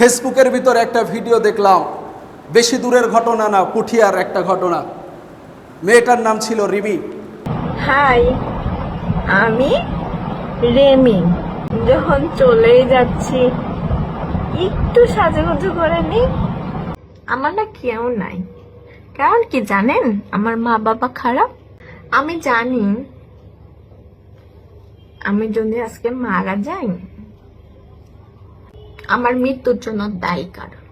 ফেসবুকের ভিতরে একটা ভিডিও দেখলাম। বেশি দূরের ঘটনা না, পুঠিয়ার একটা ঘটনা। মেয়েটার নাম ছিল রিমি। হাই, আমি রেমি। যখন চলেই যাচ্ছি, একটু সাজুগুজু করে নি আমার না কেউ নাই। কারণ কি জানেন? আমার মা বাবা খারাপ। আমি জানি। আমি যদি আজকে মারা যাই আমার মৃত্যুর জন্য দায়ী কারণ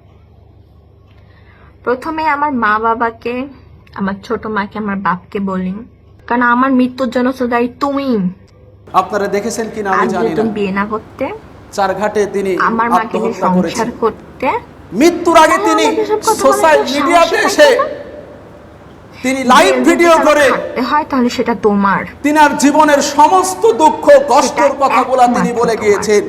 প্রথমে আমার মা বাবাকে আমার ছোট মাকে আমার বাপকে বলি কারণ আমার মৃত্যুর জন্য তো দায়ী তুমি। আপনারা দেখেছেন কিনা আমি জানি না। বিয়ে না করতে চারঘাটে তিনি আমার মাকে সংসার করতে মৃত্যুর আগে তিনি সোশ্যাল মিডিয়াতে এসে তিনি লাইভ ভিডিও করে হয় তাহলে সেটা তোমার। তিনার জীবনের সমস্ত দুঃখ কষ্টের কথাগুলা তিনি বলে গিয়েছেন।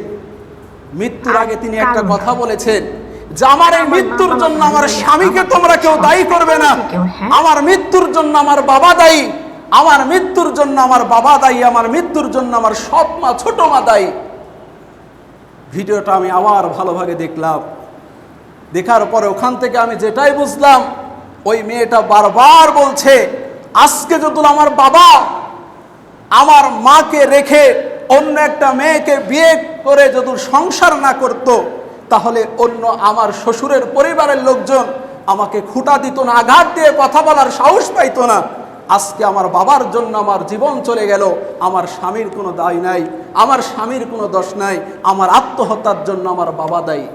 মৃত্যুর আগে তিনি একটা কথা বলেছেন যে আমার এই মৃত্যুর জন্য আমার স্বামীকে তোমরা কেউ দায়ী করবে না। হ্যাঁ? আমার মৃত্যুর জন্য আমার বাবা দায়ী। আমার মৃত্যুর জন্য আমার বাবা দায়ী। আমার মৃত্যুর জন্য আমার সৎ মা ছোট মা দায়ী। ভিডিওটা আমি আবার ভালোভাবে দেখলাম। দেখার পরে ওখান থেকে আমি যেটাই বুঝলাম ওই মেয়েটা বারবার বলছে আজকে যদি আমার বাবা আমার মাকে রেখে অন্য একটা মেয়েকে বিয়ে করে যদি সংসার না করত, তাহলে অন্য আমার শ্বশুরের পরিবারের লোকজন আমাকে খুঁটা দিত না, আঘাত দিয়ে কথা বলার সাহস পাইতো না। আজকে আমার বাবার জন্য আমার জীবন চলে গেল, আমার স্বামীর কোনো দায় নাই, আমার স্বামীর কোনো দোষ নাই, আমার আত্মহত্যার জন্য আমার বাবা দায়ী।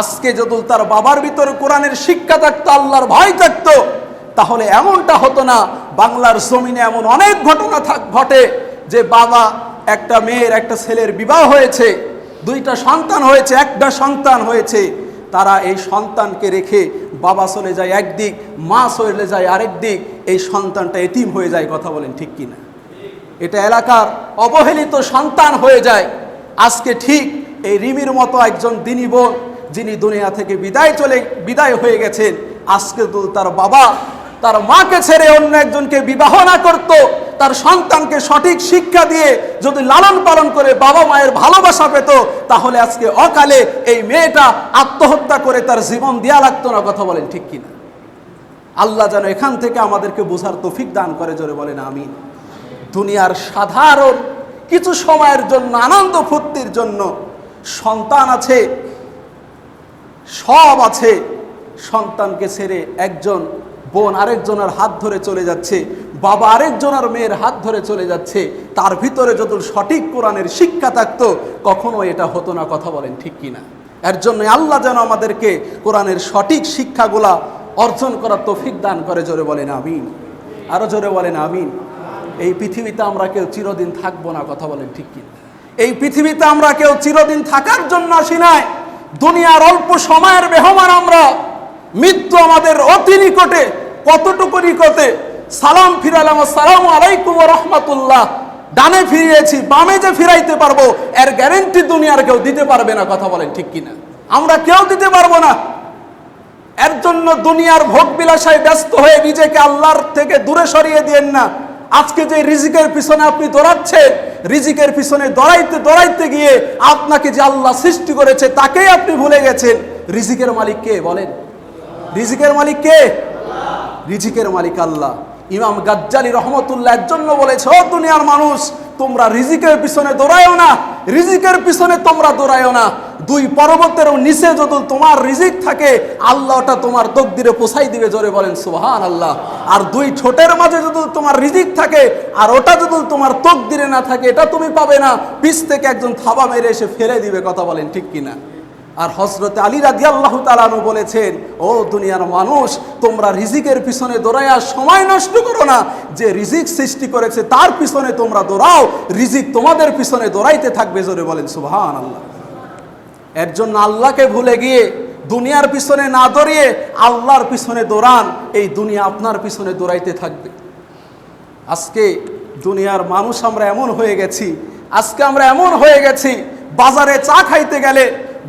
আজকে যদি তার বাবার ভিতরে কোরআনের শিক্ষা থাকতো, আল্লাহর ভয় থাকতো, তাহলে এমনটা হতো না, বাংলার জমিনে এমন অনেক ঘটনা থাক ঘটে যে বাবা, একটা মেয়ের, একটা ছেলের বিবাহ হয়েছে, দুইটা সন্তান হয়েছে, একটা সন্তান হয়েছে, তারা এই সন্তানকে রেখে বাবা চলে যায় একদিক, মা চলে যায় আরেক দিক, এই সন্তানটা এতিম হয়ে যায়, কথা বলেন ঠিক কিনা? এটা এলাকার অবহেলিত সন্তান হয়ে যায়। আজকে ঠিক এই রিমির মতো একজন দিনী বোন, যিনি দুনিয়া থেকে বিদায় চলে, বিদায় হয়ে গেছেন, আজকে তো তার বাবা তার মাকে ছেড়ে অন্য একজনকে বিবাহ না করত তার সন্তানকে সঠিক শিক্ষা দিয়ে যদি লালন পালন করে বাবা মায়ের ভালোবাসা পেত, তাহলে আজকে অকালে এই মেয়েটা আত্মহত্যা করে তার জীবন দেয়া লাগতো না, কথা বলেন ঠিক কিনা? আল্লাহ যেন এখান থেকে আমাদেরকে বোঝার তফিক দান করে, জোরে বলেন আমি দুনিয়ার সাধারণ কিছু সময়ের জন্য, আনন্দ ফুর্তির জন্য সন্তান আছে, সব আছে, সন্তানকে ছেড়ে একজন বোন আরেকজনের হাত ধরে চলে যাচ্ছে। বাবা আরেকজনের মেয়ের হাত ধরে চলে যাচ্ছে। তার ভিতরে যত সঠিক কোরআনের শিক্ষা থাকতো কখনো এটা হতো না কথা বলেন ঠিক কিনা। এর জন্য আল্লাহ যেন আমাদেরকে কোরআনের সঠিক শিক্ষাগুলা অর্জন করার তৌফিক দান করে, জোরে বলেন আমিন। আরও জোরে বলেন আমিন। এই পৃথিবীতে আমরা কেউ চিরদিন থাকব না কথা বলেন ঠিক কিনা। এই পৃথিবীতে আমরা কেউ চিরদিন থাকার জন্য আসি নাই। দুনিয়ার অল্প সময়ের বেহমান আমরা। মৃত্যু আমাদের অতি নিকটে, কতটুকু নিকটে? সালাম ফিরালাম সালাম আলাইকুম রহমাতুল্লাহ। ডানে ফিরিয়েছি, বামে যে ফিরাইতে পারব, এর গ্যারেন্টি দুনিয়ার কেউ দিতে পারবে না, কথা বলেন ঠিক কিনা? আমরা কেউ দিতে পারব না। এর জন্য দুনিয়ার ভোগ বিলাসায় ব্যস্ত হয়ে নিজেকে আল্লাহর থেকে দূরে সরিয়ে দিয়েন না। আজকে যে রিজিকের পিছনে আপনি দৌড়াচ্ছেন, রিজিকের পিছনে দৌড়াইতে দৌড়াইতে গিয়ে আপনাকে যে আল্লাহ সৃষ্টি করেছে, তাকেই আপনি ভুলে গেছেন। রিজিকের মালিক কে বলেন? রিজিকের মালিক কে? রিজিকের মালিক আল্লাহ। ইমাম গাজ্জালি রহমতুল্লাহ জন্য বলেছে, ও দুনিয়ার মানুষ, তোমরা রিজিকের পিছনে দৌড়ায়ও না, রিজিকের পিছনে তোমরা দৌড়ায়ও না। দুই পর্বতের নিচে যত তোমার রিজিক থাকে, আল্লাহ ওটা তোমার তকদিরে পোষাই দিবে জোরে বলেন সুবহান আল্লাহ আর দুই ঠোঁটের মাঝে যদি তোমার রিজিক থাকে, আর ওটা যদি তোমার তকদিরে না থাকে, এটা তুমি পাবে না। পিছ থেকে একজন থাবা মেরে এসে ফেলে দিবে, কথা বলেন ঠিক কিনা? আর হজরতে আলী রাজি আল্লাহ তালানু বলেছেন, ও দুনিয়ার মানুষ, তোমরা রিজিকের পিছনে দৌড়াইয়া সময় নষ্ট করো না। যে রিজিক সৃষ্টি করেছে, তার পিছনে তোমরা দৌড়াও। রিজিক তোমাদের পিছনে দৌড়াইতে থাকবে জোরে বলেন সুবহান আল্লাহ এর জন্য আল্লাহকে ভুলে গিয়ে দুনিয়ার পিছনে না দৌড়িয়ে আল্লাহর পিছনে দৌড়ান, এই দুনিয়া আপনার পিছনে দৌড়াইতে থাকবে। আজকে দুনিয়ার মানুষ আমরা এমন হয়ে গেছি, আজকে আমরা এমন হয়ে গেছি, বাজারে চা খাইতে গেলে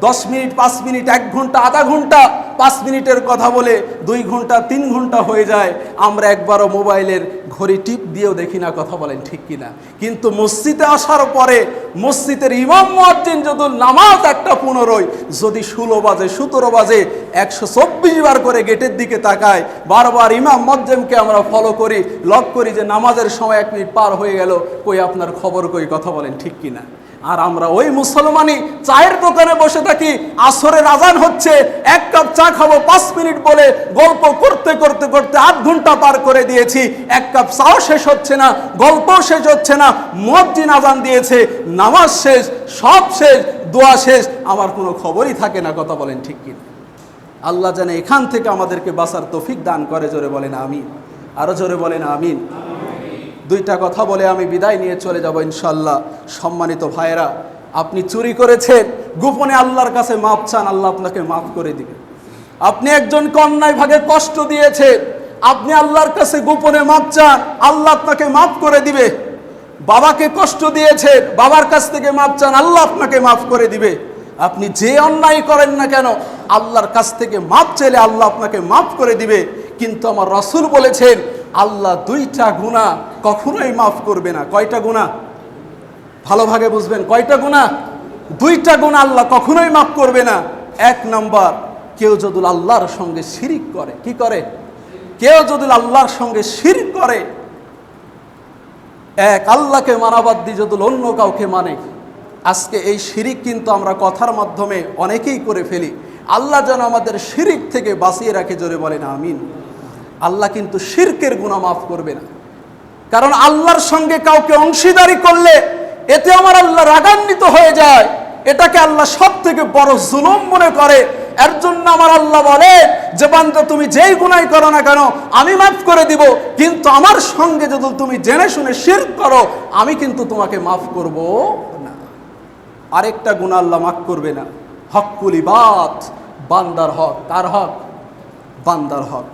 দশ মিনিট, পাঁচ মিনিট, এক ঘণ্টা, আধা ঘণ্টা, পাঁচ মিনিটের কথা বলে দুই ঘণ্টা, তিন ঘণ্টা হয়ে যায়। আমরা একবারও মোবাইলের ঘড়ি টিপ দিয়েও দেখি না, কথা বলেন ঠিক কিনা। কিন্তু মসজিদে আসার পরে মসজিদের ইমাম মুয়াজ্জিন যদি নামাজ একটা পনেরোই যদি ষোলো বাজে, সতেরো বাজে, একশো চব্বিশ বার করে গেটের দিকে তাকায়, বারবার ইমাম মজ্জেমকে আমরা ফলো করি লক করি যে নামাজের সময় এক মিনিট পার হয়ে গেল, কই আপনার খবর কই, কথা বলেন ঠিক কিনা। আর আমরা ওই মুসলমানই চায়ের দোকানে বসে থাকি, আসরের আজান হচ্ছে, এক কাপ চা খাব, পাঁচ মিনিট বলে গল্প করতে করতে করতে আধ ঘণ্টা পার করে দিয়েছি। এক কাপ চাও শেষ হচ্ছে না, গল্প শেষ হচ্ছে না মসজিদ আজান দিয়েছে, নামাজ শেষ, সব শেষ, দোয়া শেষ, আমার কোনো খবরই থাকে না, কথা বলেন ঠিক কি আল্লাহ যেন এখান থেকে আমাদেরকে বাসার তৌফিক দান করে, জোরে বলেন আমিন। আরও জোরে বলেন আমিন। দুইটা কথা বলে আমি বিদায় নিয়ে চলে যাব ইনশাল্লাহ সম্মানিত ভাইয়েরা, আপনি চুরি করেছেন, গোপনে আল্লাহর কাছে মাপ চান, আল্লাহ আপনাকে মাফ করে দিবে। আপনি একজন কন্যায় ভাগে কষ্ট দিয়েছেন, আপনি আল্লাহর কাছে গোপনে মাপ চান, আল্লাহ আপনাকে মাফ করে দিবে। বাবাকে কষ্ট দিয়েছেন, বাবার কাছ থেকে মাপ চান, আল্লাহ আপনাকে মাফ করে দিবে। আপনি যে অন্যায় করেন না কেন, আল্লাহর কাছ থেকে মাপ চাইলে আল্লাহ আপনাকে মাফ করে দিবে। কিন্তু আমার রসুল বলেছেন, আল্লাহ দুইটা গুণা কখনোই মাফ করবে না। কয়টা গুণা? ভালোভাবে বুঝবেন। কয়টা গুণা? দুইটা গুণা আল্লাহ কখনোই মাফ করবে না। এক নম্বর, কেউ যদি আল্লাহর সঙ্গে শিরিক করে, কি করে? কেউ যদি আল্লাহর সঙ্গে শিরিক করে, এক আল্লাহকে মানাবাদ দিয়ে যদি অন্য কাউকে মানে। আজকে এই শিরিক কিন্তু আমরা কথার মাধ্যমে অনেকেই করে ফেলি। আল্লাহ যেন আমাদের শিরিক থেকে বাঁচিয়ে রাখে, জোরে বলেন, আমিন। আল্লাহ কিন্তু শিরকের গুণা মাফ করবে না। কারণ আল্লাহর সঙ্গে কাউকে অংশীদারি করলে এতে আমার আল্লাহ রাগান্বিত হয়ে যায়। এটাকে আল্লাহ সব থেকে বড় জুলুম মনে করে। এর জন্য আমার আল্লাহ বলে যে, বান্দা, তুমি যেই গুনাই করো না কেন, আমি মাফ করে দিব। কিন্তু আমার সঙ্গে যদি তুমি জেনে শুনে শির করো, আমি কিন্তু তোমাকে মাফ করব না। আরেকটা গুণা আল্লাহ মাফ করবে না। হকুলি বাত বান্দার হক। কার হক? বান্দার হক।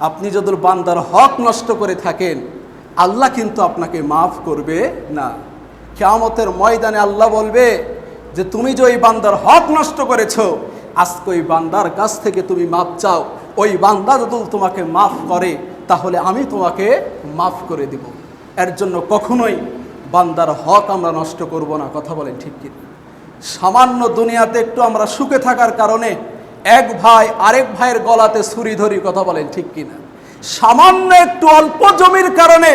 আপনি যদি বান্দার হক নষ্ট করে থাকেন আল্লাহ কিন্তু আপনাকে মাফ করবে না। কেয়ামতের ময়দানে আল্লাহ বলবে যে, তুমি যে ওই বান্দার হক নষ্ট করেছ, আজকে ওই বান্দার কাছ থেকে তুমি মাপ চাও। ওই বান্দা যদি তোমাকে মাফ করে, তাহলে আমি তোমাকে মাফ করে দিব। এর জন্য কখনোই বান্দার হক আমরা নষ্ট করব না। কথা বলেন ঠিক কি? সামান্য দুনিয়াতে একটু আমরা সুখে থাকার কারণে এক ভাই আরেক ভাইয়ের গলাতে ছুরি ধরি, কথা বলেন ঠিক কিনা? সামান্য একটু অল্প জমির কারণে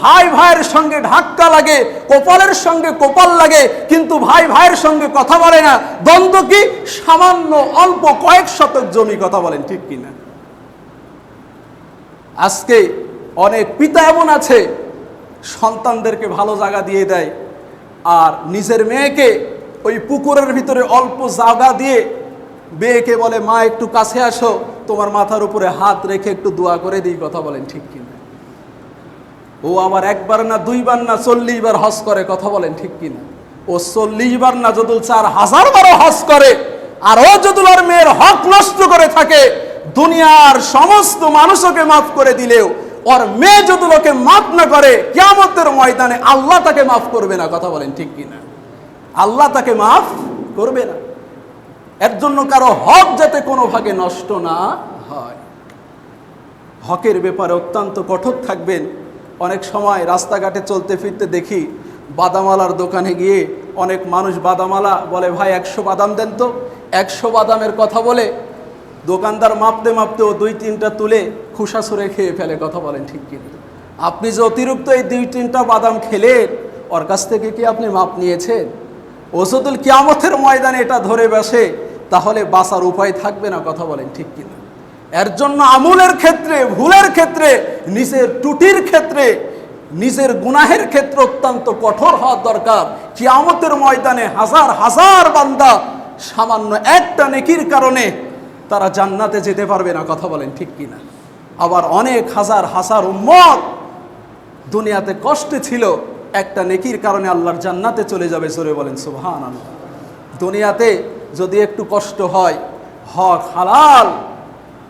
ভাই ভাইয়ের সঙ্গে ধাক্কা লাগে, কপালের সঙ্গে কপাল লাগে, কিন্তু ভাই ভাইয়ের সঙ্গে কথা বলে না। দ্বন্দ্ব কি? সামান্য অল্প কয়েক শতক জমি কথা বলেন, ঠিক কিনা? আজকে অনেক পিতা এমন আছে, সন্তানদেরকে ভালো জায়গা দিয়ে দেয়, আর নিজের মেয়েকে ওই পুকুরের ভিতরে অল্প জায়গা দিয়ে মেয়েকে বলে, মা, একটু কাছে আসো। তোমার মাথার উপরে হাত রেখে একটু দোয়া করে দিই। কথা বলেন ঠিক কিনা? ও আবার একবার না দুইবার না চল্লিশ বার হজ করে, কথা বলেন ঠিক কিনা? ও চল্লিশ বার না যদুল চার হাজার বারও হজ করে, আর ও যদুল আর মেয়ের হক নষ্ট করে থাকে। দুনিয়ার সমস্ত মানুষকে মাফ করে দিলেও ওর মেয়ে যদি ওকে মাফ না করে কেমতের ময়দানে আল্লাহ তাকে মাফ করবে না, কথা বলেন ঠিক কিনা? আল্লাহ তাকে মাফ করবে না। এর জন্য কারও হক যাতে কোনো ভাগে নষ্ট না হয়। হকের ব্যাপারে অত্যন্ত কঠোর থাকবেন। অনেক সময় রাস্তাঘাটে চলতে ফিরতে দেখি বাদামালার দোকানে গিয়ে অনেক মানুষ বাদামালা বলে, ভাই, একশো বাদাম দেন তো। একশো বাদামের কথা বলে দোকানদার মাপতে মাপতে ও দুই তিনটা তুলে খুশা সুরে খেয়ে ফেলে, কথা বলেন ঠিক কিনা। আপনি যে অতিরিক্ত এই দুই তিনটা বাদাম খেলেন, ওর কাছ থেকে কি আপনি মাপ নিয়েছেন? ওসুদুল কিয়ামতের ময়দানে এটা ধরে বসে তাহলে বাঁচার উপায় থাকবে না, কথা বলেন ঠিক কিনা। এর জন্য আমুলের ক্ষেত্রে, ভুলের ক্ষেত্রে, নিজের টুটির ক্ষেত্রে, নিজের গুনাহের ক্ষেত্রে অত্যন্ত কঠোর হওয়া দরকার। কিয়ামতের ময়দানে হাজার হাজার বান্দা সামান্য একটা নেকির কারণে তারা জান্নাতে যেতে পারবে না, কথা বলেন ঠিক কিনা। আবার অনেক হাজার হাজার উম্মত দুনিয়াতে কষ্টে ছিল, একটা নেকির কারণে আল্লাহর জান্নাতে চলে যাবে সরে বলেন সুবহান আল্লাহ দুনিয়াতে যদি একটু কষ্ট হয়, হক হালাল,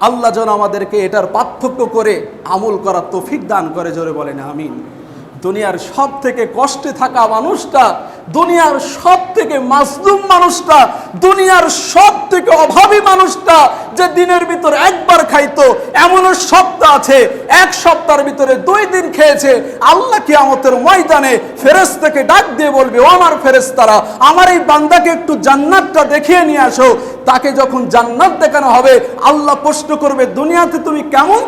আল্লাহ যেন আমাদেরকে এটার পার্থক্য করে আমল করার তৌফিক দান করে, জোরে বলেন, আমিন। দুনিয়ার সব থেকে কষ্টে থাকা মানুষটা, দুনিয়ার সব থেকে মাসলুম মানুষটা, দুনিয়ার সব থেকে অভাবী মানুষটা যে দিনের ভিতর একবার খাইতো, এমনও সপ্তাহ আছে, এক সপ্তাহের ভিতরে দুই দিন খেয়েছে, আল্লাহ কিয়ামতের ময়দানে ফেরেশতাকে ডাক দিয়ে বলবে, ও আমার ফেরেশতারা, আমার এই বান্দাকে একটু জান্নাতটা দেখিয়ে নিয়ে আসো। তাকে যখন জান্নাত দেখানো হবে, আল্লাহ প্রশ্ন করবে, দুনিয়াতে তুমি কেমন